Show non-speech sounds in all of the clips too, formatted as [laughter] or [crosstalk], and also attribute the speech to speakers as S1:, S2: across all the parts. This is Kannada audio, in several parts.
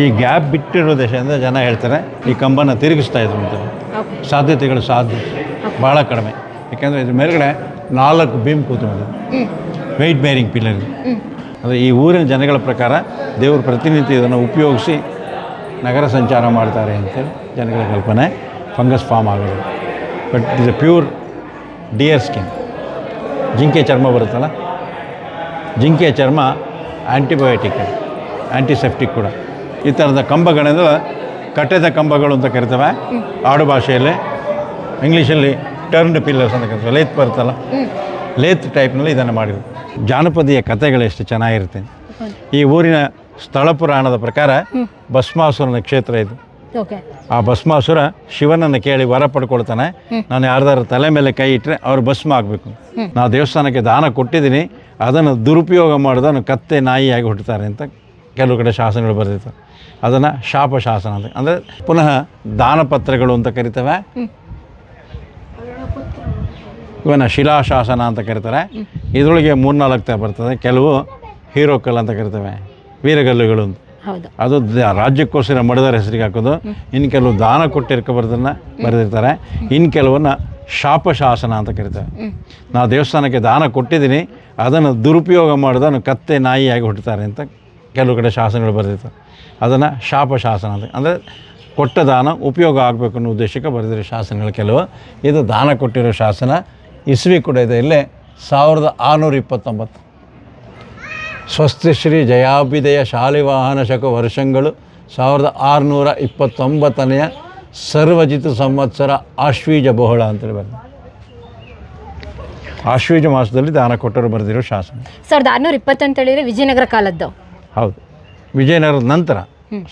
S1: ಈ ಗ್ಯಾಪ್ ಬಿಟ್ಟಿರೋ ದೇಶದಿಂದ ಜನ ಹೇಳ್ತಾರೆ ಈ ಕಂಬನ ತಿರುಗಿಸ್ತಾ ಇದ್ರು ಅಂತ. ಸಾಧ್ಯತೆಗಳು ಸಾಧ್ಯ. ಭಾಳ ಕಡಿಮೆ. ಯಾಕೆಂದರೆ ಇದ್ರ ಮೇಲ್ಗಡೆ ನಾಲ್ಕು ಬೀಮ್ ಕೂತ್ಕೊಂಡಿದೆ. ವೆಯ್ಟ್ ಬೇರಿಂಗ್ ಪಿಲ್ಲರ್ ಅಂದರೆ ಈ ಊರಿನ ಜನಗಳ ಪ್ರಕಾರ ದೇವರು ಪ್ರತಿನಿತ್ಯ ಇದನ್ನು ಉಪಯೋಗಿಸಿ ನಗರ ಸಂಚಾರ ಮಾಡ್ತಾರೆ ಅಂತೇಳಿ ಜನಗಳ ಕಲ್ಪನೆ ಫಂಗಸ್ ಫಾರ್ಮ್ ಆಗೋದು. But is a pure deer skin ಜಿಂಕೆ ಚರ್ಮ ಬರುತ್ತಲ್ಲ? ಜಿಂಕೆ ಚರ್ಮ ಆ್ಯಂಟಿಬಯೋಟಿಕ್ ಆ್ಯಂಟಿಸೆಪ್ಟಿಕ್ ಕೂಡ. ಈ ಥರದ ಕಂಬಗಳೆಂದ್ರೆ ಕಟ್ಟೆದ ಕಂಬಗಳು ಅಂತ ಕರಿತವೆ. ಆಡು ಭಾಷೆಯಲ್ಲಿ ಇಂಗ್ಲೀಷಲ್ಲಿ ಟರ್ನ್ಡ್ ಪಿಲ್ಲರ್ಸ್ ಅಂತ ಕರಿತವೆ. ಲೇತ್ ಬರುತ್ತಲ್ಲ? ಲೇತ್ ಟೈಪ್ನಲ್ಲಿ ಇದನ್ನು ಮಾಡಿದ್ರು ಜಾನಪದೀಯ ಕಥೆಗಳು ಎಷ್ಟು ಚೆನ್ನಾಗಿರುತ್ತೆ. ಈ ಊರಿನ ಸ್ಥಳ ಪುರಾಣದ ಪ್ರಕಾರ ಭಸ್ಮಾಸುರನ ಕ್ಷೇತ್ರ ಇದು. ಆ ಭಸ್ಮಾಸುರ ಶಿವನನ್ನು ಕೇಳಿ ವರ ಪಡ್ಕೊಳ್ತಾನೆ. ನಾನು ಯಾರ್ದಾರ ತಲೆ ಮೇಲೆ ಕೈ ಇಟ್ಟರೆ ಅವ್ರು ಭಸ್ಮ ಆಗಬೇಕು. ನಾವು ದೇವಸ್ಥಾನಕ್ಕೆ ದಾನ ಕೊಟ್ಟಿದ್ದೀನಿ. ಅದನ್ನು ದುರುಪಯೋಗ ಮಾಡೋದನ್ನು ಕತ್ತೆ ನಾಯಿಯಾಗಿ ಹುಟ್ಟುತ್ತಾರೆ ಅಂತ ಕೆಲವು ಕಡೆ ಶಾಸನಗಳು ಬರೆದಿರ್ತಾರೆ. ಅದನ್ನು ಶಾಪಶಾಸನ ಅಂತ ಅಂದರೆ ಪುನಃ ದಾನಪತ್ರಗಳು ಅಂತ ಕರಿತವೆ. ಇವನ್ನ ಶಿಲಾಶಾಸನ ಅಂತ ಕರೀತಾರೆ. ಇದರೊಳಗೆ ಮೂರ್ನಾಲ್ಕು ತರ ಬರ್ತದೆ. ಕೆಲವು ಹೀರೋಕಲ್ ಅಂತ ಕರಿತವೆ. ವೀರಗಲ್ಲುಗಳು ಅಂತ. ಅದು ರಾಜ್ಯಕ್ಕೋಸ್ಕರ ಮಡದರ ಹೆಸರಿಗೆ ಹಾಕೋದು. ಇನ್ನು ಕೆಲವು ದಾನ ಕೊಟ್ಟಿರ್ಕೊಬಾರ್ದನ್ನ ಬರೆದಿರ್ತಾರೆ. ಇನ್ನು ಕೆಲವನ್ನ ಶಾಪಶಾಸನ ಅಂತ ಕರೀತಾರೆ ನಾವು ದೇವಸ್ಥಾನಕ್ಕೆ ದಾನ ಕೊಟ್ಟಿದ್ದೀನಿ. ಅದನ್ನು ದುರುಪಯೋಗ ಮಾಡೋದನ್ನು ಕತ್ತೆ ನಾಯಿಯಾಗಿ ಹುಟ್ಟುತ್ತಾರೆ ಅಂತ ಕೆಲವು ಕಡೆ ಶಾಸನಗಳು ಬರೆದಿರ್ತಾರೆ. ಅದನ್ನು ಶಾಪಶಾಸನ ಅಂತ ಅಂದರೆ ಕೊಟ್ಟ ದಾನ ಉಪಯೋಗ ಆಗಬೇಕು ಅನ್ನೋ ಉದ್ದೇಶಕ್ಕೆ ಬರೆದಿರೋ ಶಾಸನಗಳು ಕೆಲವು. ಇದು ದಾನ ಕೊಟ್ಟಿರೋ ಶಾಸನ ಇಸ್ವಿ ಕೂಡ ಇದೆ. ಇಲ್ಲೇ ಸಾವಿರದ ಆರುನೂರ ಇಪ್ಪತ್ತೊಂಬತ್ತು. ಸ್ವಸ್ತಿಶ್ರೀ ಶಾಲಿ ಶಾಲಿವಾಹನ ಶಕ ವರ್ಷಗಳು ಸಾವಿರದ ಆರುನೂರ ಇಪ್ಪತ್ತೊಂಬತ್ತನೆಯ ಸರ್ವಜಿತು ಸಂವತ್ಸರ ಆಶ್ವೀಜ ಬಹುಳ ಅಂತೇಳಿ ಬರ್ತದೆ. ಆಶ್ವೀಜ ಮಾಸದಲ್ಲಿ ದಾನ ಕೊಟ್ಟರು ಬರೆದಿರೋ ಶಾಸನ.
S2: ಸಾವಿರದ ಆರುನೂರ ಇಪ್ಪತ್ತು ಅಂತ ಹೇಳಿದ್ರೆ ವಿಜಯನಗರ ಕಾಲದ್ದು.
S1: ಹೌದು. ವಿಜಯನಗರದ ನಂತರ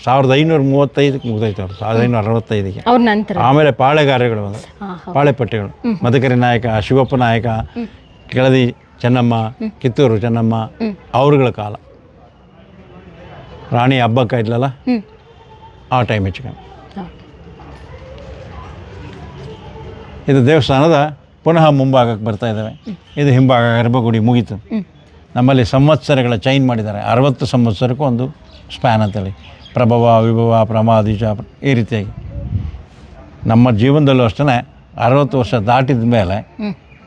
S1: ಸಾವಿರದ ಐನೂರ ಮೂವತ್ತೈದಕ್ಕೆ ಮುಗಿದೈತೆ ಅವ್ರು ಸಾವಿರದ ಐನೂರ ಅರವತ್ತೈದಕ್ಕೆ.
S2: ಅವ್ರ ನಂತರ?
S1: ಆಮೇಲೆ ಪಾಳೆಗಾರಗಳು
S2: ಹಾಂ
S1: ಪಾಳೆಪಟ್ಟೆಗಳು. ಮದಕರಿ ನಾಯಕ ಶಿವಪ್ಪ ನಾಯಕ ಕೆಳದಿ ಚೆನ್ನಮ್ಮ ಕಿತ್ತೂರು ಚೆನ್ನಮ್ಮ ಅವ್ರಗಳ ಕಾಲ. ರಾಣಿ ಹಬ್ಬಕ್ಕ ಇದ್ಲಲ್ಲ? ಆ ಟೈಮ್ ಹೆಚ್ಚಿಗೆ. ಇದು ದೇವಸ್ಥಾನದ ಪುನಃ ಮುಂಭಾಗಕ್ಕೆ ಬರ್ತಾ ಇದ್ದಾವೆ. ಇದು ಹಿಂಭಾಗ ಗರ್ಭಗುಡಿ ಮುಗೀತು. ನಮ್ಮಲ್ಲಿ ಸಂವತ್ಸರಗಳ ಚೈನ್ ಮಾಡಿದ್ದಾರೆ. ಅರವತ್ತು ಸಂವತ್ಸರಕ್ಕೂ ಒಂದು ಸ್ಪ್ಯಾನ್ ಅಂತೇಳಿ. ಪ್ರಭವ ವಿಭವ ಪ್ರಮಾದೀಶ ಈ ರೀತಿಯಾಗಿ ನಮ್ಮ ಜೀವನದಲ್ಲೂ ಅಷ್ಟೇ ಅರವತ್ತು ವರ್ಷ ದಾಟಿದ ಮೇಲೆ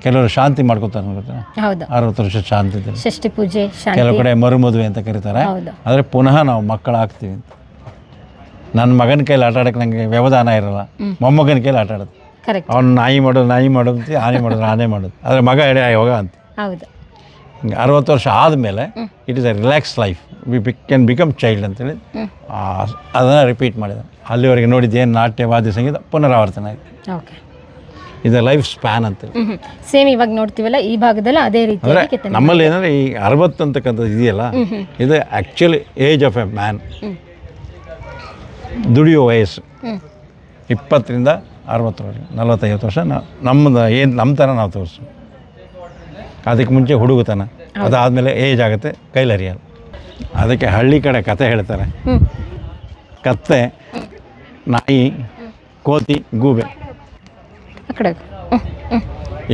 S1: ಕೆಲವರು ಶಾಂತಿ ಮಾಡ್ಕೋತಾರೆ ಗೊತ್ತಾ
S2: ಹೌದು.
S1: ಅರವತ್ತು ವರ್ಷ ಶಾಂತಿ.
S2: ಷಷ್ಠಿ ಪೂಜೆ
S1: ಕೆಲವು ಕಡೆ ಮರುಮದುವೆ ಅಂತ ಕರೀತಾರೆ. ಆದರೆ ಪುನಃ ನಾವು ಮಕ್ಕಳಾಗ್ತೀವಿ ಅಂತ. ನನ್ನ ಮಗನ ಕೈಲಿ ಆಟ ಆಡೋಕೆ ನನಗೆ ವ್ಯವಧಾನ ಇರಲ್ಲ. ಮೊಮ್ಮಗನ ಕೈಲಿ ಆಟ ಆಡೋದು. ಅವ್ನು ನಾಯಿ ಮಾಡೋದು ನಾಯಿ ಮಾಡೋದು ಆನೆ ಮಾಡೋದು ಆನೆ ಮಾಡೋದು. ಆದರೆ ಮಗ ಎಡೆ ಯೋಗ ಅಂತ.
S2: ಹೌದು.
S1: ಅರವತ್ತು ವರ್ಷ ಆದಮೇಲೆ it is a relax life we be can become child ಅಂತೇಳಿ ಅದನ್ನು ರಿಪೀಟ್ ಮಾಡಿದೆ ಅಲ್ಲಿವರೆಗೆ ನೋಡಿದ್ದು ಏನು ನಾಟ್ಯ ವಾದ್ಯ ಸಂಗೀತ ಪುನರಾವರ್ತನೆ ಆಯಿತು.
S2: ಓಕೆ
S1: ಇದು ಲೈಫ್ ಸ್ಪ್ಯಾನ್ ಅಂತೇಳಿ.
S2: ಹ್ಞೂ ಸೇಮ್ ಇವಾಗ ನೋಡ್ತೀವಲ್ಲ ಈ ಭಾಗದಲ್ಲಿ ಅದೇ ರೀತಿ
S1: ನಮ್ಮಲ್ಲಿ ಏನಂದ್ರೆ ಈ ಅರವತ್ತು ಅಂತಕ್ಕಂಥದ್ದು ಇದೆಯಲ್ಲ ಇದು actually age of a man ದುಡಿಯೋ ವಯಸ್ಸು.
S2: ಇಪ್ಪತ್ತರಿಂದ
S1: ಇಪ್ಪತ್ತರಿಂದ ಅರವತ್ತರವರೆಗೆ ನಲವತ್ತೈವತ್ತು ವರ್ಷ ನಮ್ಮದು ಏನು ನಮ್ಮ ಥರ ನಾವು ತೋರಿಸು ಅದಕ್ಕೆ ಮುಂಚೆ ಹುಡುಗತನ. ಅದಾದಮೇಲೆ ಏಜ್ ಆಗುತ್ತೆ ಕೈಲರಿಯಲ್ಲ ಅದಕ್ಕೆ ಹಳ್ಳಿ ಕಡೆ ಕತೆ ಹೇಳ್ತಾರೆ. ಕತ್ತೆ ನಾಯಿ ಕೋತಿ ಗೂಬೆ.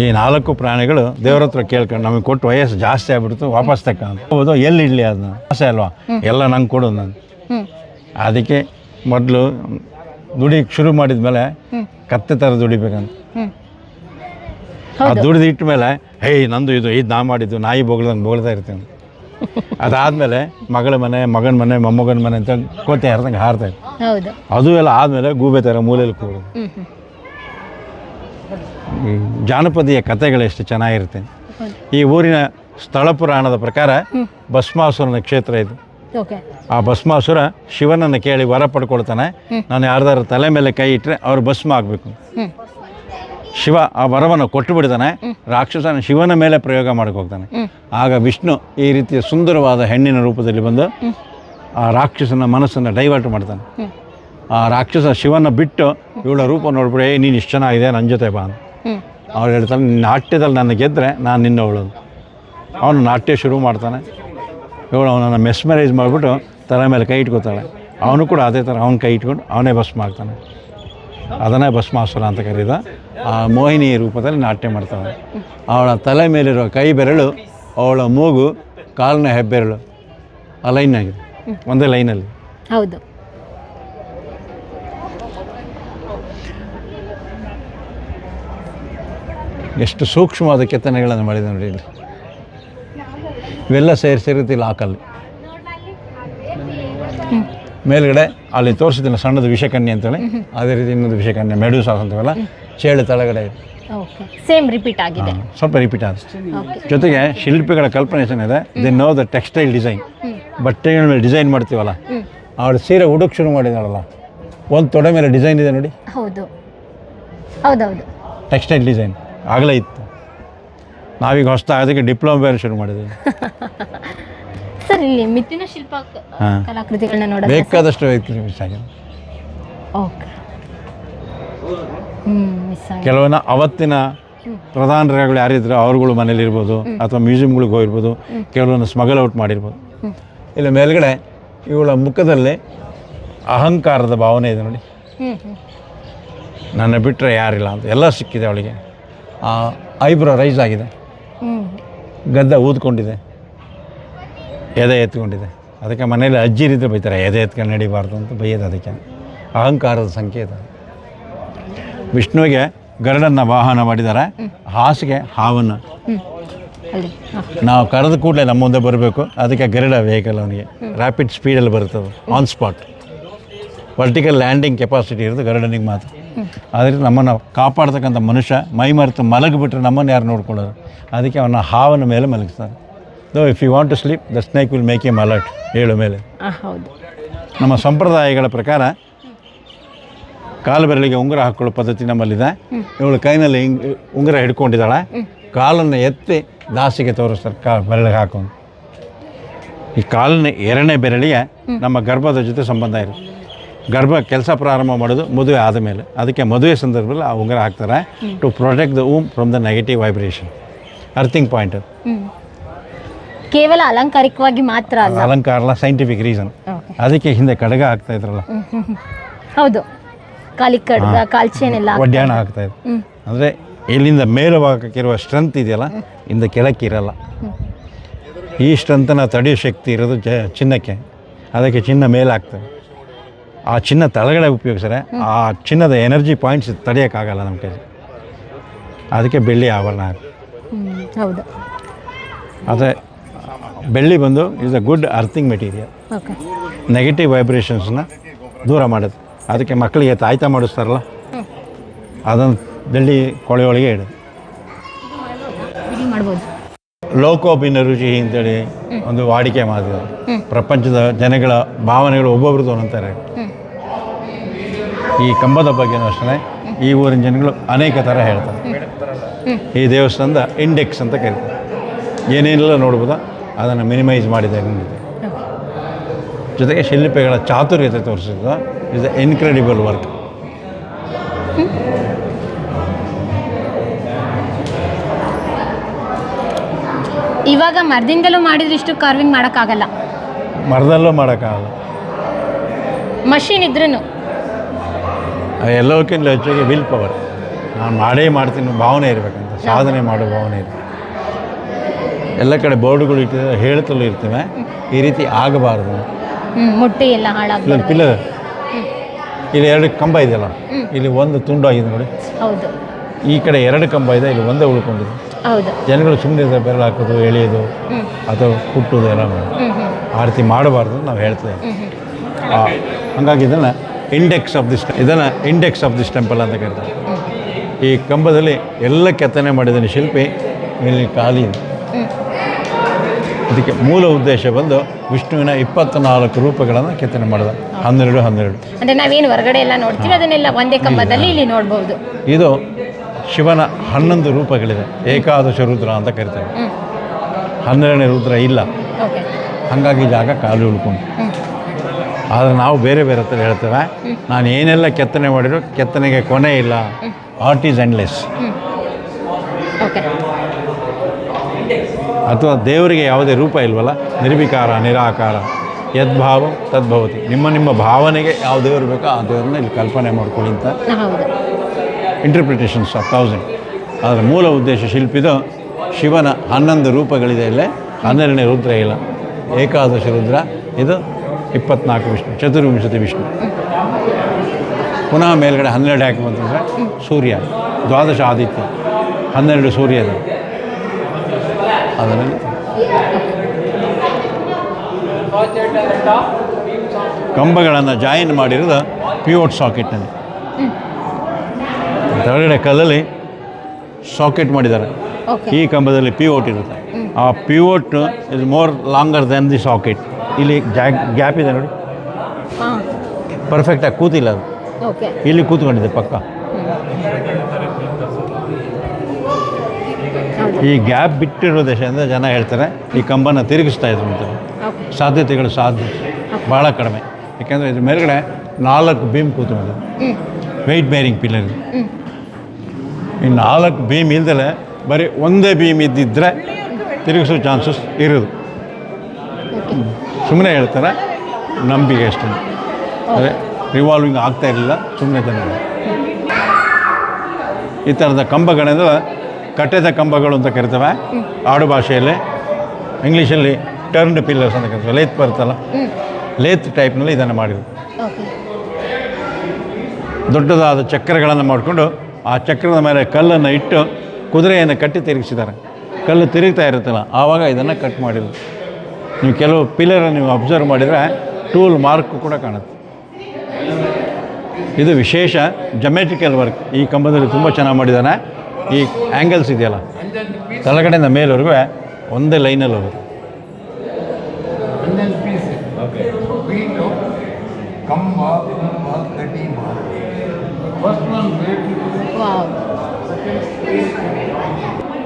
S1: ಈ ನಾಲ್ಕು ಪ್ರಾಣಿಗಳು ದೇವ್ರ ಹತ್ರ ಕೇಳ್ಕೊಂಡು ನಮಗೆ ಕೊಟ್ಟು ವಯಸ್ಸು ಜಾಸ್ತಿ ಆಗ್ಬಿಡ್ತು ವಾಪಸ್ ತಕ್ಕ ಅಂತ ಹೌದು ಎಲ್ಲಿ ಇಡಲಿ ಅದನ್ನ ಆಸೆ ಅಲ್ವಾ? ಎಲ್ಲ ನಂಗೆ ಕೊಡು ನಾನು. ಅದಕ್ಕೆ ಮೊದಲು ದುಡಿ ಶುರು
S2: ಮಾಡಿದ್ಮೇಲೆ
S1: ಕತ್ತೆ ಥರ ದುಡಿಬೇಕಂತ. ದುಡಿದು ಇಟ್ಟ ಮೇಲೆ ಹೇಯ್ ನಂದು ಇದು ಇದು ನಾ ಮಾಡಿದ್ದು ನಾಯಿ ಬೊಗಳ್ದಂಗೆ ಬೊಗಳ್ತಾ ಇರ್ತೀನಿ. ಅದಾದಮೇಲೆ ಮಗಳ ಮನೆ ಮಗನ ಮನೆ ಮೊಮ್ಮಗನ ಮನೆ ಅಂತ ಕೋತಿ ಹಾರ್ದಂಗೆ ಹಾರ್ತಾ ಇತ್ತು.
S2: ಹೌದು.
S1: ಅದು ಎಲ್ಲ ಆದಮೇಲೆ ಗೂಬೆ ಥರ ಮೂಲೆಯಲ್ಲಿ
S2: ಕೂಡು.
S1: ಈ ಜಾನಪದೀಯ ಕಥೆಗಳು ಎಷ್ಟು ಚೆನ್ನಾಗಿರುತ್ತೆ. ಈ ಊರಿನ ಸ್ಥಳ ಪುರಾಣದ ಪ್ರಕಾರ ಭಸ್ಮಾಸುರನ ಕ್ಷೇತ್ರ ಇದು.
S2: ಓಕೆ.
S1: ಆ ಭಸ್ಮಾಸುರ ಶಿವನನ್ನು ಕೇಳಿ ವರ ಪಡ್ಕೊಳ್ತಾನೆ. ನಾನು ಯಾರ್ದಾರ ತಲೆ ಮೇಲೆ ಕೈ ಇಟ್ಟರೆ ಅವ್ರು ಭಸ್ಮ ಆಗಬೇಕು. ಶಿವ ಆ ವರವನ್ನು ಕೊಟ್ಟು ಬಿಡ್ತಾನೆ. ರಾಕ್ಷಸನ ಶಿವನ ಮೇಲೆ ಪ್ರಯೋಗ ಮಾಡಕ್ಕೆ ಹೋಗ್ತಾನೆ. ಆಗ ವಿಷ್ಣು ಈ ರೀತಿಯ ಸುಂದರವಾದ ಹೆಣ್ಣಿನ ರೂಪದಲ್ಲಿ ಬಂದು ಆ ರಾಕ್ಷಸನ ಮನಸ್ಸನ್ನು ಡೈವರ್ಟ್ ಮಾಡ್ತಾನೆ. ಆ ರಾಕ್ಷಸ ಶಿವನ ಬಿಟ್ಟು ಇವಳ ರೂಪ ನೋಡ್ಬಿಡಿ "ಏ, ನೀನು ಇಷ್ಟು ಚೆನ್ನಾಗಿದೆ ನನ್ನ ಜೊತೆ ಬಾ ಅಂತ. ಅವ್ರು ಹೇಳ್ತಾನೆ "ನಿನ್ನ ನಾಟ್ಯದಲ್ಲಿ ನನ್ನ ಗೆದ್ದರೆ ನಾನು ನಿನ್ನ ಅವಳು ಅವನು ನಾಟ್ಯ ಶುರು ಮಾಡ್ತಾನೆ. ಇವಳು ಅವನನ್ನು ಮೆಸ್ಮರೈಸ್ ಮಾಡಿಬಿಟ್ಟು ತಲೆ ಮೇಲೆ ಕೈ ಇಟ್ಕೋತಾಳೆ. ಅವನು ಕೂಡ ಅದೇ ಥರ ಅವನ ಕೈ ಇಟ್ಕೊಂಡು ಅವನೇ ಭಸ್ಮ ಆಗ್ತಾನೆ. ಅದನ್ನೇ ಭಸ್ಮಾಸುರ ಅಂತ ಕರೀದ. ಆ ಮೋಹಿನಿ ರೂಪದಲ್ಲಿ ನಾಟ್ಯ ಮಾಡ್ತಾಳೆ ಅವಳ ತಲೆ ಮೇಲಿರುವ ಕೈ ಬೆರಳು ಅವಳ ಮೂಗು ಕಾಲಿನ ಹೆಬ್ಬೆರಳು ಆ ಲೈನ್ ಆಗಿದೆ. ಒಂದೇ ಲೈನಲ್ಲಿ
S2: ಹೌದು.
S1: ಎಷ್ಟು ಸೂಕ್ಷ್ಮವಾದ ಕೆತ್ತನೆಗಳನ್ನು ಮಾಡಿದೆ ನೋಡಿ ಇಲ್ಲಿ. ಇವೆಲ್ಲ ಸೇರಿಸಿರುತ್ತಿಲ್ಲ ಹಾಕಲ್ಲಿ ಮೇಲ್ಗಡೆ ಅಲ್ಲಿ ತೋರಿಸಿದ್ದೀನಿ ಸಣ್ಣದು ವಿಷಕನ್ಯೆ ಅಂತೇಳಿ. ಅದೇ ರೀತಿ ಇನ್ನೊಂದು ವಿಷಕನ್ಯೆ ಮೆಡೂಸ್ ಅಂತೀವಲ್ಲ ಚೇಳು ತಳಗಡೆ.
S2: ಓಕೆ ಸೇಮ್ ರಿಪೀಟ್ ಆಗಿದೆ.
S1: ಸ್ವಲ್ಪ ರಿಪೀಟ್
S2: ಆಗುತ್ತೆ.
S1: ಜೊತೆಗೆ ಶಿಲ್ಪಿಗಳ ಕಲ್ಪನೆ ಏನಿದೆ they know the textile design ಬಟ್ಟೆಗಳ ಮೇಲೆ ಡಿಸೈನ್ ಮಾಡ್ತೀವಲ್ಲ. ಅವಳು ಸೀರೆ ಉಡುಕ್ ಶುರು ಮಾಡಿದಾಳಲ್ಲ ಒಂದು ತೊಡೆ ಮೇಲೆ ಡಿಸೈನ್ ಇದೆ ನೋಡಿ.
S2: ಹೌದು. ಹೌದೌದು.
S1: ಟೆಕ್ಸ್ಟೈಲ್ ಡಿಸೈನ್ ಆಗಲೇ ಇತ್ತು. ನಾವೀಗ ಹೊಸ್ತಾ ಅದಕ್ಕೆ ಡಿಪ್ಲೊಮಾ ಬೇರೆ ಶುರು ಮಾಡಿದ್ವಿ. [laughs]
S2: ಸರ್ ಇಲ್ಲಿ ಮಿಥುನ ಶಿಲ್ಪ. ಕಲಾಕೃತಿಗಳನ್ನ ನೋಡೋದು
S1: ಬೇಕಾದಷ್ಟು ವ್ಯಕ್ತಿ
S2: ಓಕೆ ಆಗಿ
S1: ಕೆಲವನ್ನ ಅವತ್ತಿನ ಪ್ರಧಾನರುಗಳು ಯಾರಿದ್ರು ಅವ್ರುಗಳು ಮನೇಲಿ ಇರ್ಬೋದು ಅಥವಾ ಮ್ಯೂಸಿಯಂಗಳಿಗೆ ಹೋಗಿರ್ಬೋದು ಕೆಲವೊಂದು ಸ್ಮಗಲ್ ಔಟ್ ಮಾಡಿರ್ಬೋದು. ಇಲ್ಲ ಮೇಲ್ಗಡೆ ಇವಳ ಮುಖದಲ್ಲಿ ಅಹಂಕಾರದ ಭಾವನೆ ಇದೆ ನೋಡಿ. ನನ್ನ ಬಿಟ್ಟರೆ ಯಾರಿಲ್ಲ ಅಂತ ಎಲ್ಲ ಸಿಕ್ಕಿದೆ ಅವಳಿಗೆ. ಆ ಐಬ್ರೋ ರೈಸ್ ಆಗಿದೆ.
S2: ಗದ್ದೆ
S1: ಗದ್ದ ಊದ್ಕೊಂಡಿದೆ. ಎದೆ ಎತ್ಕೊಂಡಿದೆ. ಅದಕ್ಕೆ ಮನೇಲಿ ಅಜ್ಜಿರಿದ್ರೆ ಬೈತಾರೆ ಎದೆ ಎತ್ಕೊಂಡು ನಡಿಬಾರ್ದು ಅಂತ ಬೈಯೋದು ಅದಕ್ಕೆ. ಅಹಂಕಾರದ ಸಂಕೇತ. ವಿಷ್ಣುವಿಗೆ ಗರುಡನ್ನು ವಾಹನ ಮಾಡಿದ್ದಾರೆ. ಹಾಸಿಗೆ ಹಾವನ್ನು. ನಾವು ಕರೆದ ಕೂಡಲೇ ನಮ್ಮ ಮುಂದೆ ಬರಬೇಕು. ಅದಕ್ಕೆ ಗರುಡ ವೆಹಿಕಲ್ ಅವನಿಗೆ ರ್ಯಾಪಿಡ್ ಸ್ಪೀಡಲ್ಲಿ ಬರುತ್ತದೆ on spot vertical landing capacity ಇರೋದು ಗರುಡನಿಗೆ ಮಾತ್ರ. ಅದರಿಂದ ನಮ್ಮನ್ನು ಕಾಪಾಡ್ತಕ್ಕಂಥ ಮನುಷ್ಯ ಮೈ ಮರೆತು ಮಲಗಿಬಿಟ್ರೆ ನಮ್ಮನ್ನು ಯಾರು ನೋಡ್ಕೊಳ್ಳೋರು? ಅದಕ್ಕೆ ಅವನ ಹಾವನ ಮೇಲೆ ಮಲಗಿಸ್ತಾರೆ. Though if you want to sleep the snake will make M alert ಏಳು ಮೇಲೆ. ನಮ್ಮ ಸಂಪ್ರದಾಯಗಳ ಪ್ರಕಾರ ಕಾಲು ಬೆರಳಿಗೆ ಉಂಗುರ ಹಾಕೊಳ್ಳೋ ಪದ್ಧತಿ ನಮ್ಮಲ್ಲಿದೆ. ಇವಳು ಕೈನಲ್ಲಿ ಉಂಗುರ ಹಿಡ್ಕೊಂಡಿದ್ದಾಳೆ. ಕಾಲನ್ನು ಎತ್ತಿ ದಾಸಿಗೆ ತೋರಿಸ್ತಾರೆ ಕಾ ಬೆರಳಿಗೆ ಹಾಕೊಂಡು ಈ ಕಾಲಿನ ಎರಡನೇ ಬೆರಳಿಗೆ ನಮ್ಮ ಗರ್ಭದ ಜೊತೆ ಸಂಬಂಧ ಇರುತ್ತೆ ಗರ್ಭ ಕೆಲಸ ಪ್ರಾರಂಭ ಮಾಡೋದು ಮದುವೆ ಆದ ಮೇಲೆ. ಅದಕ್ಕೆ ಮದುವೆ ಸಂದರ್ಭದಲ್ಲಿ ಆ ಉಂಗುರ ಹಾಕ್ತಾರೆ. To protect the um from the negative vibration earthing point
S2: ಕೇವಲ ಅಲಂಕಾರಿಕವಾಗಿ ಮಾತ್ರ
S1: ಅಲಂಕಾರ ಅಲ್ಲ ಸೈಂಟಿಫಿಕ್ ರೀಸನ್ ಅದಕ್ಕೆ ಹಿಂದೆ ಕಡಗ ಹಾಕ್ತಾ ಇದ್ರಲ್ಲ.
S2: ಹೌದು. ಕಾಲಿಗೆ ಕಡ್ಗ ಕಾಲ್ಚೇನೆಲ್ಲ
S1: ಒಡ್ಯಾಣ ಆಗ್ತಾ ಇದೆ ಅಂದರೆ ಇಲ್ಲಿಂದ ಮೇಲುಭಾಗಕ್ಕಿರುವ ಸ್ಟ್ರೆಂತ್ ಇದೆಯಲ್ಲ ಇಂದ ಕೆಳಕ್ಕೆ ಇರಲ್ಲ ಈ ಸ್ಟ್ರೆಂತನ್ನು ತಡೆಯೋ ಶಕ್ತಿ ಇರೋದು ಜ ಚಿನ್ನಕ್ಕೆ. ಅದಕ್ಕೆ ಚಿನ್ನ ಮೇಲೆ ಆಗ್ತದೆ ಆ ಚಿನ್ನ ತಳಗಡೆ ಉಪಯೋಗಿಸ್ರೆ ಆ ಚಿನ್ನದ ಎನರ್ಜಿ ಪಾಯಿಂಟ್ಸ್ ತಡೆಯೋಕ್ಕಾಗಲ್ಲ ನಮ್ಮ ಕೈಲಿ. ಅದಕ್ಕೆ ಬೆಳ್ಳಿ ಆಭರಣ.
S2: ಹೌದು.
S1: ಆದರೆ ಬೆಳ್ಳಿ ಬಂದು is a good earthing material negative ವೈಬ್ರೇಷನ್ಸ್ನ ದೂರ ಮಾಡುತ್ತೆ. ಅದಕ್ಕೆ ಮಕ್ಕಳಿಗೆ ತಾಯ್ತ ಮಾಡಿಸ್ತಾರಲ್ಲ. ಅದನ್ನು ಬೆಳ್ಳಿ ಕೊಳೆ ಒಳಗೆ
S2: ಇಡ. ಮಾಡ್ಬೋದು.
S1: ಲೋಕೋಪಿನ ರುಚಿ ಅಂತೇಳಿ ಒಂದು ವಾಡಿಕೆ ಮಾತು ಪ್ರಪಂಚದ ಜನಗಳ ಭಾವನೆಗಳು ಒಬ್ಬೊಬ್ರದ್ದು ಅಂತಾರೆ ಈ ಕಂಬದ ಬಗ್ಗೆನೂ ಅಷ್ಟೇ. ಈ ಊರಿನ ಜನಗಳು ಅನೇಕ ಥರ ಹೇಳ್ತಾರೆ. ಈ ದೇವಸ್ಥಾನದ ಇಂಡೆಕ್ಸ್ ಅಂತ ಕರೀತಾರೆ ಏನೇನೆಲ್ಲ ನೋಡ್ಬೋದಾ ಅದನ್ನು ಮಿನಿಮೈಸ್ ಮಾಡಿದೆ ಜೊತೆಗೆ ಶಿಲ್ಪಿಗಳ ಚಾತುರ್ಯತೆ ತೋರಿಸಿದ್ದು ಇಸ್ ಅ ಇನ್ಕ್ರೆಡಿಬಲ್ ವರ್ಕ್
S2: ಇವಾಗ ಮರದಿಂದಲೂ ಮಾಡಿದ್ರೆ ಇಷ್ಟು ಕಾರ್ವಿಂಗ್ ಮಾಡೋಕ್ಕಾಗಲ್ಲ.
S1: ಮರದಲ್ಲೂ ಮಾಡೋಕ್ಕಾಗಲ್ಲ.
S2: ಮಷಿನ್ ಇದ್ರೂ
S1: ಎಲ್ಲಕ್ಕಿಂತ ಹೆಚ್ಚಾಗಿ ವಿಲ್ ಪವರ್ ನಾನು ಮಾಡೇ ಮಾಡ್ತೀನಿ ಭಾವನೆ ಇರಬೇಕಂತ ಸಾಧನೆ ಮಾಡೋ ಭಾವನೆ ಇರಬೇಕು. ಎಲ್ಲ ಕಡೆ ಬೋರ್ಡ್ಗಳು ಇಟ್ಟಿದ್ದಾರೆ ಹೇಳ್ತಲೂ ಇರ್ತೇವೆ. ಈ ರೀತಿ ಆಗಬಾರ್ದು.
S2: ಹ್ಮ್ ಮುಟ್ಟಿ ಎಲ್ಲ ಹಾಳಾಗ್ಬೋದು
S1: ಇಲ್ಲೊಂದು ಪಿಲ್ಲರ್. ಇಲ್ಲಿ ಎರಡು ಕಂಬ ಇದೆಯಲ್ಲ? ಇಲ್ಲಿ ಒಂದು ತುಂಡು ಆಗಿದೆ ನೋಡಿ.
S2: ಹೌದು.
S1: ಈ ಕಡೆ ಎರಡು ಕಂಬ ಇದೆ ಇಲ್ಲಿ ಒಂದೇ ಉಳ್ಕೊಂಡಿದೆ.
S2: ಹೌದು.
S1: ಜನಗಳು ಸುಮ್ಮನೆ ಬೆರಳು ಹಾಕೋದು ಎಳೆಯೋದು ಅಥವಾ ಕುಟ್ಟೋದು ಎಲ್ಲ ಮಾಡೋದು
S2: ಹ್ಮ್ ಹ್ಮ್.
S1: ಆ ರೀತಿ ಮಾಡಬಾರ್ದು ಅಂತ ನಾವು ಹೇಳ್ತೇವೆ ಹಂಗಾಗಿ ಇದನ್ನು ಇಂಡೆಕ್ಸ್ ಆಫ್ ದಿಸ್ ಇದನ್ನು ಇಂಡೆಕ್ಸ್ ಆಫ್ ದಿಸ್ ಟೆಂಪಲ್ ಅಂತ ಕರೀತಾರೆ. ಈ ಕಂಬದಲ್ಲಿ ಎಲ್ಲ ಕೆತ್ತನೆ ಮಾಡಿದ್ದಾನೆ ಶಿಲ್ಪಿ ಇಲ್ಲಿ ಖಾಲಿ ಇದೆ.
S2: ಹ್ಮ್.
S1: ಇದಕ್ಕೆ ಮೂಲ ಉದ್ದೇಶ ಬಂದು ವಿಷ್ಣುವಿನ ಇಪ್ಪತ್ನಾಲ್ಕು ರೂಪಗಳನ್ನು ಕೆತ್ತನೆ ಮಾಡಿದ. ಹನ್ನೆರಡು ಹನ್ನೆರಡು.
S2: ಅಂದರೆ ನಾವೇನು ಹೊರಗಡೆ ಎಲ್ಲ ನೋಡ್ತೀವಿ ಅದನ್ನೆಲ್ಲ ಒಂದೇ ಕಂಬದಲ್ಲಿ ಇಲ್ಲಿ ನೋಡ್ಬೋದು.
S1: ಇದು ಶಿವನ ಹನ್ನೊಂದು ರೂಪಗಳಿದೆ. ಏಕಾದಶ ರುದ್ರ ಅಂತ ಕರಿತಾರೆ
S2: ಹ್ಮ್.
S1: ಹನ್ನೆರಡನೇ ರುದ್ರ ಇಲ್ಲ. ಹಾಗಾಗಿ ಜಾಗ ಖಾಲಿ ಉಳ್ಕೊಂಡು. ಆದರೆ ನಾವು ಬೇರೆ ಬೇರೆ ಹತ್ರ ಹೇಳ್ತೇವೆ ನಾನು ಏನೆಲ್ಲ ಕೆತ್ತನೆ ಮಾಡಿದ್ರು ಕೆತ್ತನೆಗೆ ಕೊನೆ ಇಲ್ಲ. Art is endless
S2: okay.
S1: ಅಥವಾ ದೇವರಿಗೆ ಯಾವುದೇ ರೂಪ ಇಲ್ವಲ್ಲ? ನಿರ್ವಿಕಾರ ನಿರಾಕಾರ ಯದ್ಭಾವ ತದ್ಭವತಿ. ನಿಮ್ಮ ನಿಮ್ಮ ಭಾವನೆಗೆ ಯಾವ ದೇವರು ಬೇಕೋ ಆ ದೇವರನ್ನ ಇಲ್ಲಿ ಕಲ್ಪನೆ ಮಾಡ್ಕೊಳ್ಳಿ ಅಂತ ಇಂಟರ್ಪ್ರಿಟೇಷನ್ಸ್ ಆಫ್ ಥೌಸಂಡ್ ಅದರ ಮೂಲ ಉದ್ದೇಶ ಶಿಲ್ಪಿದು ಶಿವನ ಹನ್ನೊಂದು ರೂಪಗಳಿದೆ ಇಲ್ಲೇ. ಹನ್ನೆರಡನೇ ರುದ್ರ ಇಲ್ಲ. ಏಕಾದಶ ರುದ್ರ. ಇದು ಇಪ್ಪತ್ನಾಲ್ಕು ವಿಷ್ಣು ಚತುರ್ವಿಂಶತಿ ವಿಷ್ಣು. ಪುನಃ ಮೇಲ್ಗಡೆ ಹನ್ನೆರಡು ಯಾಕೆ ಬಂತಂದರೆ ಸೂರ್ಯ ದ್ವಾದಶ ಆದಿತ್ಯ. ಹನ್ನೆರಡು ಸೂರ್ಯದ. ಇದೆ ಅದರಲ್ಲಿ? ಕಂಬಗಳನ್ನು ಜಾಯಿನ್ ಮಾಡಿರೋದು ಪಿವೋಟ್ ಸಾಕೆಟ್ನಲ್ಲಿ ತಗಡೆ ಕಲ್ಲಲ್ಲಿ ಸಾಕೆಟ್ ಮಾಡಿದ್ದಾರೆ. ಈ ಕಂಬದಲ್ಲಿ ಪಿವೋಟ್ ಇರುತ್ತೆ. ಆ pivot is more longer than the socket ಇಲ್ಲಿ ಜಾಗ್ ಗ್ಯಾಪ್ ಇದೆ ನೋಡಿ. ಪರ್ಫೆಕ್ಟಾಗಿ ಕೂತಿಲ್ಲ ಅದು. ಇಲ್ಲಿ ಕೂತ್ಕೊಂಡಿದೆ ಪಕ್ಕ
S2: ಹೌದು
S1: ಈ ಗ್ಯಾಪ್ ಬಿಟ್ಟಿರೋ ದೇಶದಿಂದ ಜನ ಹೇಳ್ತಾರೆ ಈ ಕಂಬನ ತಿರುಗಿಸ್ತಾ ಇದ್ರು ಅಂತ. ಸಾಧ್ಯತೆಗಳು ಸಾಧ್ಯ. ಭಾಳ ಕಡಿಮೆ. ಯಾಕೆಂದರೆ ಇದ್ರ ಮೇಲ್ಗಡೆ ನಾಲ್ಕು ಬೀಮ್
S2: ಕೂತ್ಕೊಂಡು
S1: ವೆಯ್ಟ್ ಬೇರಿಂಗ್ ಪಿಲ್ಲರ್ ಈ ನಾಲ್ಕು ಬೀಮ್ ಇಲ್ದಲೆ ಬರೀ ಒಂದೇ ಬೀಮ್ ಇದ್ದಿದ್ದರೆ ತಿರುಗಿಸೋ ಚಾನ್ಸಸ್ ಇರೋದು. ಸುಮ್ಮನೆ ಹೇಳ್ತಾರೆ ನಂಬಿಕೆ ಅಷ್ಟೇ. ಅದೇ ರಿವಾಲ್ವಿಂಗ್ ಆಗ್ತಾ ಇರಲಿಲ್ಲ ಸುಮ್ಮನೆ ಜನ ಈ ಥರದ ಕಂಬಗಳೆಂದ್ರೆ ಕಟ್ಟೆದ ಕಂಬಗಳು ಅಂತ ಕರಿತವೆ. ಆಡು ಭಾಷೆಯಲ್ಲಿ ಇಂಗ್ಲೀಷಲ್ಲಿ ಟರ್ನ್ಡ್ ಪಿಲ್ಲರ್ಸ್ ಅಂತ ಕರಿತವೆ. ಲೇತ್ ಬರುತ್ತಲ್ಲ? ಲೇತ್ ಟೈಪ್ನಲ್ಲಿ ಇದನ್ನು ಮಾಡಿದ್ರು. ದೊಡ್ಡದಾದ ಚಕ್ರಗಳನ್ನು ಮಾಡಿಕೊಂಡು ಆ ಚಕ್ರದ ಮೇಲೆ ಕಲ್ಲನ್ನು ಇಟ್ಟು ಕುದುರೆಯನ್ನು ಕಟ್ಟಿ ತಿರುಗಿಸಿದ್ದಾರೆ. ಕಲ್ಲು ತಿರುಗ್ತಾ ಇರುತ್ತಲ್ಲ ಆವಾಗ ಇದನ್ನು ಕಟ್ ಮಾಡಿದ್ರು. ನೀವು ಕೆಲವು ಪಿಲ್ಲರನ್ನು ನೀವು ಅಬ್ಸರ್ವ್ ಮಾಡಿದರೆ ಟೂಲ್ ಮಾರ್ಕ್ ಕೂಡ ಕಾಣುತ್ತೆ. ಇದು ವಿಶೇಷ ಜಮೆಟ್ರಿಕಲ್ ವರ್ಕ್ ಈ ಕಂಬದಲ್ಲಿ ತುಂಬ ಚೆನ್ನಾಗಿ ಮಾಡಿದ್ದಾನೆ. ಈ ಆ್ಯಂಗಲ್ಸ್ ಇದೆಯಲ್ಲ? ತಳಗಡೆಯಿಂದ ಮೇಲ್ವರೆಗೂ ಒಂದೇ ಲೈನಲ್ಲಿ ಹೋಗುತ್ತೆ.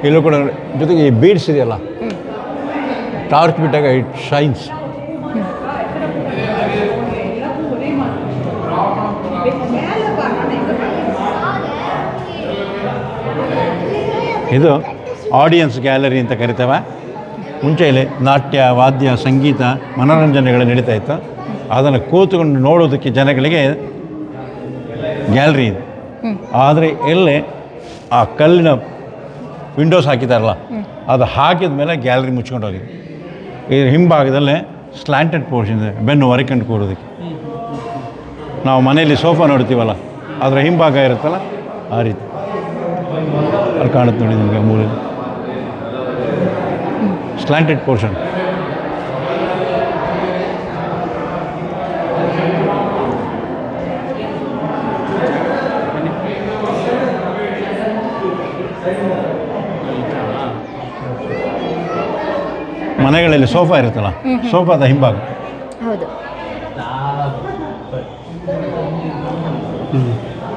S1: ಇಲ್ಲೂ ಕೂಡ ಜೊತೆಗೆ ಈ ಬೀಡ್ಸ್ ಇದೆಯಲ್ಲ? ಟಾರ್ಚ್ ಬಿಟ್ಟಾಗ ಇಟ್ ಶೈನ್ಸ್ ಇದು ಆಡಿಯನ್ಸ್ ಗ್ಯಾಲರಿ ಅಂತ ಕರಿತೇವೆ. ಮುಂಚೆ ಇಲ್ಲಿ ನಾಟ್ಯ ವಾದ್ಯ ಸಂಗೀತ ಮನೋರಂಜನೆಗಳು ನಡೀತಾ ಇತ್ತು. ಅದನ್ನು ಕೂತ್ಕೊಂಡು ನೋಡೋದಕ್ಕೆ ಜನಗಳಿಗೆ ಗ್ಯಾಲರಿ ಇದೆ. ಆದರೆ ಎಲ್ಲಿ ಆ ಕಲ್ಲಿನ ವಿಂಡೋಸ್ ಹಾಕಿದಾರಲ್ಲ ಅದು ಹಾಕಿದ ಮೇಲೆ ಗ್ಯಾಲರಿ ಮುಚ್ಕೊಂಡು ಹೋಗಿದೆ. ಈ ಹಿಂಭಾಗದಲ್ಲೇ ಸ್ಲ್ಯಾಂಟೆಡ್ ಪೋರ್ಷನ್ ಇದೆ ಬೆನ್ನು ಹೊರಕೊಂಡು ಕೂರೋದಕ್ಕೆ. ನಾವು ಮನೆಯಲ್ಲಿ ಸೋಫಾ ನೋಡ್ತೀವಲ್ಲ ಅದರ ಹಿಂಭಾಗ ಇರುತ್ತಲ್ಲ ಆ ರೀತಿ. ಅಲ್ಲಿ ಕಾಣುತ್ತೆ ನೋಡಿ ನಿಮಗೆ ಮೂಲೆ ಸ್ಲ್ಯಾಂಟೆಡ್ ಪೋರ್ಷನ್ ಮನೆಗಳಲ್ಲಿ ಸೋಫಾ ಇರುತ್ತಲ್ಲ ಸೋಫಾದ ಹಿಂಭಾಗ.
S2: ಹೌದು.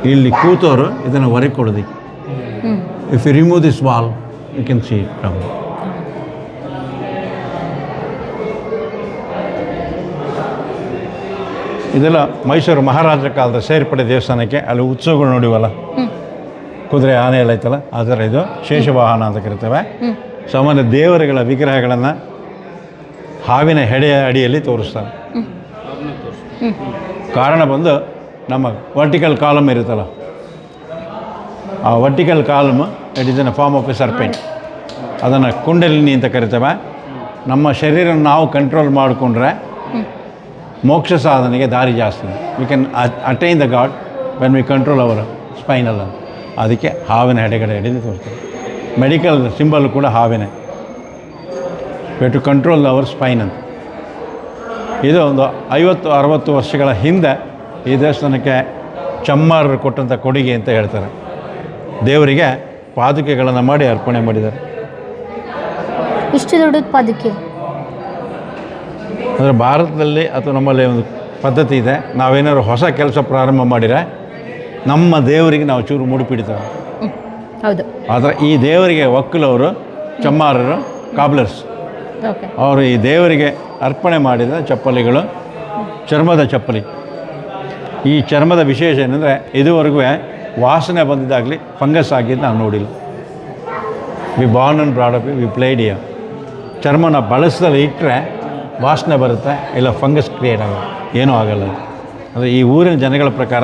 S1: ಇಲ್ಲಿ ಕೂತವರು ಇದನ್ನು ಹೊರಗೆ ಕೊಡೋದಕ್ಕೆ
S2: ಹ್ಞೂ
S1: if you remove this wall you can see it ಇದೆಲ್ಲ ಮೈಸೂರು ಮಹಾರಾಜರ ಕಾಲದ ಸೇರ್ಪಡೆ ದೇವಸ್ಥಾನಕ್ಕೆ ಅಲ್ಲಿ ಉತ್ಸವಗಳು ನೋಡಿವಲ್ಲ ಕುದುರೆ ಆನೆ ಎಲ್ಲ ಐತಲ್ಲ, ಆ ಥರ ಇದು ಶೇಷವಾಹನ ಅಂತ ಕರಿತೇವೆ. ಸಾಮಾನ್ಯ ದೇವರುಗಳ ವಿಗ್ರಹಗಳನ್ನು ಹಾವಿನ ಹೆಡೆಯ ಅಡಿಯಲ್ಲಿ ತೋರಿಸ್ತಾರೆ. ಕಾರಣ ಬಂದು ನಮ್ಮ ವರ್ಟಿಕಲ್ ಕಾಲಮ್ ಇರುತ್ತಲ್ಲ ಆ vertical column it is in form of a serpent ಅದನ್ನು ಕುಂಡಲಿನಿ ಅಂತ ಕರಿತವೆ. ನಮ್ಮ ಶರೀರ ನಾವು ಕಂಟ್ರೋಲ್ ಮಾಡಿಕೊಂಡ್ರೆ ಮೋಕ್ಷ ಸಾಧನೆಗೆ ದಾರಿ ಜಾಸ್ತಿ. We can attain the god when we control our spinal ಅಂತ ಅದಕ್ಕೆ ಹಾವಿನ ಎಡೆಗಡೆ ಎಡೆದು ತೋರಿಸ್ತೇವೆ ಮೆಡಿಕಲ್ ಸಿಂಬಲ್ ಕೂಡ ಹಾವಿನೇ. Way to control our spine ಅಂತ. ಇದು ಒಂದು ಐವತ್ತು, ಅರವತ್ತು ವರ್ಷಗಳ ಹಿಂದೆ ಈ ದೇವಸ್ಥಾನಕ್ಕೆ ಚಮ್ಮಾರರು ಕೊಟ್ಟಂಥ ಕೊಡುಗೆ ಅಂತ ಹೇಳ್ತಾರೆ. ದೇವರಿಗೆ ಪಾದುಕೆಗಳನ್ನು ಮಾಡಿ ಅರ್ಪಣೆ ಮಾಡಿದ್ದಾರೆ.
S2: ಇಷ್ಟು ದೊಡ್ಡ ಪಾದುಕೆ.
S1: ಅಂದರೆ ಭಾರತದಲ್ಲಿ ಅಥವಾ ನಮ್ಮಲ್ಲಿ ಒಂದು ಪದ್ಧತಿ ಇದೆ ನಾವೇನಾದ್ರು ಹೊಸ ಕೆಲಸ ಪ್ರಾರಂಭ ಮಾಡಿದರೆ ನಮ್ಮ ದೇವರಿಗೆ ನಾವು ಚೂರು ಮುಡಿಪಿಡ್ತೇವೆ
S2: ಹ್ಞೂ ಹೌದು.
S1: ಆದರೆ ಈ ದೇವರಿಗೆ ಒಕ್ಕಲವರು ಚಮ್ಮಾರರು ಕಾಬ್ಲರ್ಸ್ ಅವರು ಈ ದೇವರಿಗೆ ಅರ್ಪಣೆ ಮಾಡಿದ ಚಪ್ಪಲಿಗಳು ಚರ್ಮದ ಚಪ್ಪಲಿ. ಈ ಚರ್ಮದ ವಿಶೇಷ ಏನಂದರೆ ಇದುವರೆಗೂ ವಾಸನೆ ಬಂದಿದ್ದಾಗಲಿ ಫಂಗಸ್ ಆಗಿದ್ದು ನಾನು ನೋಡಿಲ್ಲ. We born and brought up ಪ್ಲೇಡಿಯ ಚರ್ಮನ ಬಳಸದಲ್ಲಿ ಇಟ್ಟರೆ ವಾಸನೆ ಬರುತ್ತೆ, ಇಲ್ಲ ಫಂಗಸ್ ಕ್ರಿಯೇಟ್ ಆಗಲ್ಲ, ಏನೂ ಆಗಲ್ಲ. ಅದು. ಅಂದರೆ ಈ ಊರಿನ ಜನಗಳ ಪ್ರಕಾರ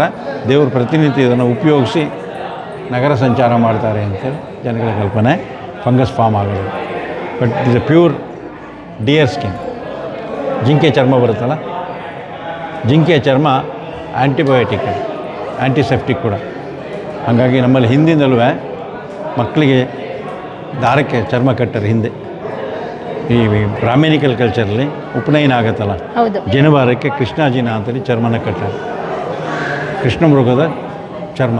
S1: ದೇವರು ಪ್ರತಿನಿತ್ಯ ಇದನ್ನು ಉಪಯೋಗಿಸಿ ನಗರ ಸಂಚಾರ ಮಾಡ್ತಾರೆ ಅಂತೇಳಿ ಜನಗಳ ಕಲ್ಪನೆ, ಫಂಗಸ್ ಫಾರ್ಮ್ ಆಗೋದು. But is a pure deer skin ಜಿಂಕೆ ಚರ್ಮ ಬರುತ್ತಲ್ಲ ಜಿಂಕೆಯ ಚರ್ಮ ಆ್ಯಂಟಿಬಯೋಟಿಕ್ ಆ್ಯಂಟಿಸೆಪ್ಟಿಕ್ ಕೂಡ. ಹಾಗಾಗಿ ನಮ್ಮಲ್ಲಿ ಹಿಂದಿಂದಲೂ ಮಕ್ಕಳಿಗೆ ದಾರಕ್ಕೆ ಚರ್ಮ ಕಟ್ಟರೆ ಹಿಂದೆ. ಈ ಬ್ರಾಹ್ಮಿನಿಕಲ್ ಕಲ್ಚರಲ್ಲಿ ಉಪನಯನ ಆಗತ್ತಲ್ಲ ಜನವಾರಕ್ಕೆ ಕೃಷ್ಣಾಜಿನ ಅಂತೇಳಿ ಚರ್ಮನ ಕಟ್ಟಾರೆ. ಕೃಷ್ಣ ಮೃಗದ ಚರ್ಮ.